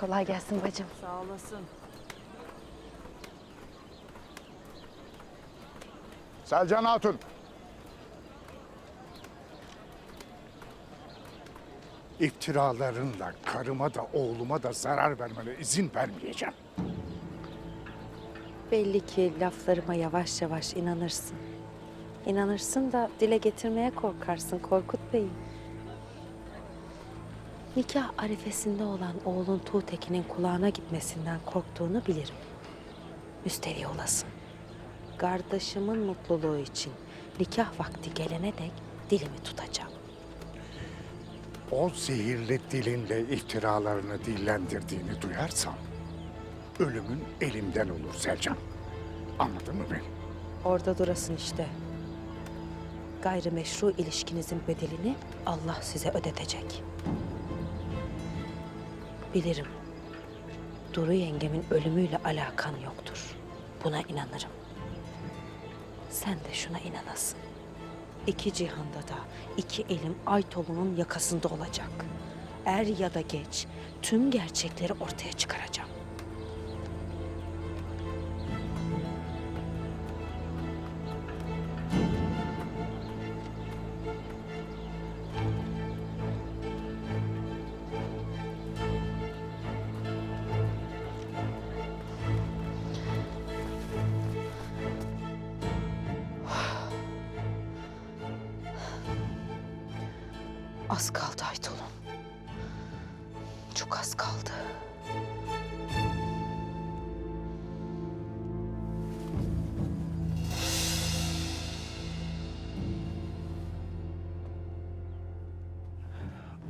Kolay gelsin bacım. Sağ olasın. Selcan Hatun. İftiralarınla karıma da oğluma da zarar vermene izin vermeyeceğim. Belli ki laflarıma yavaş yavaş inanırsın. İnanırsın da dile getirmeye korkarsın Korkut Bey'im. Nikah arifesinde olan oğlun Tuğtekin'in kulağına gitmesinden korktuğunu bilirim. Müsterih olasın. Kardeşimin mutluluğu için nikah vakti gelene dek dilimi tutacağım. O zehirli dilinle iftiralarını dillendirdiğini duyarsam ölümün elimden olur Selcan. Anladın mı beni? Orada durasın işte. Gayrimeşru ilişkinizin bedelini Allah size ödetecek. Bilirim. Duru yengemin ölümüyle alakan yoktur. Buna inanırım. Sen de şuna inanasın. İki cihanda da iki elim Aytolu'nun yakasında olacak. Er ya da geç tüm gerçekleri ortaya çıkaracağım. Az kaldı Aytol'um. Çok az kaldı.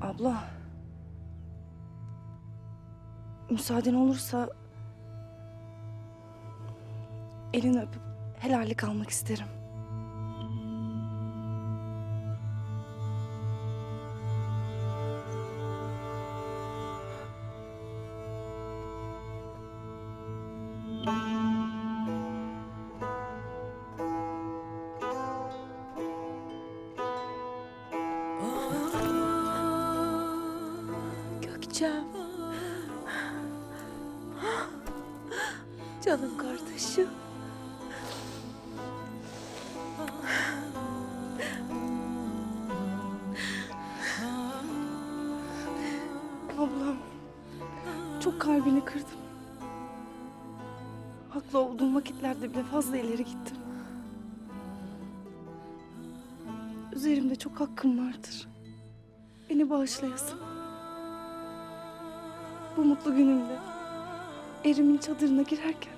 Abla. Müsaaden olursa elini öpüp helallik almak isterim. Gökçem. Canım kardeşim. Ablam. Çok kalbini kırdım. Haklı olduğum vakitlerde bile fazla ileri gittim. Üzerimde çok hakkım vardır. Beni bağışlayasın. Bu mutlu günümde erimin çadırına girerken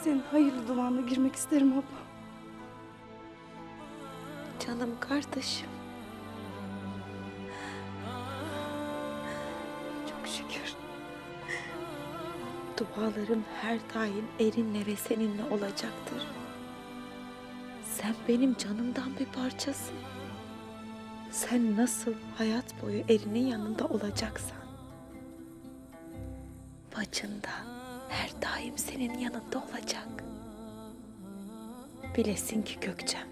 senin hayırlı duanla girmek isterim abla. Canım kardeşim. Çok şükür. Dualarım her daim erinle ve seninle olacaktır. Sen benim canımdan bir parçasın. Sen nasıl hayat boyu erinin yanında olacaksan. Bacın da her daim senin yanında olacak. Bilesin ki Gökçem,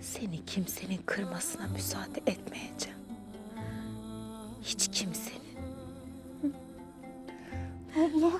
seni kimsenin kırmasına müsaade etmeyeceğim. Hiç kimsenin. Abla.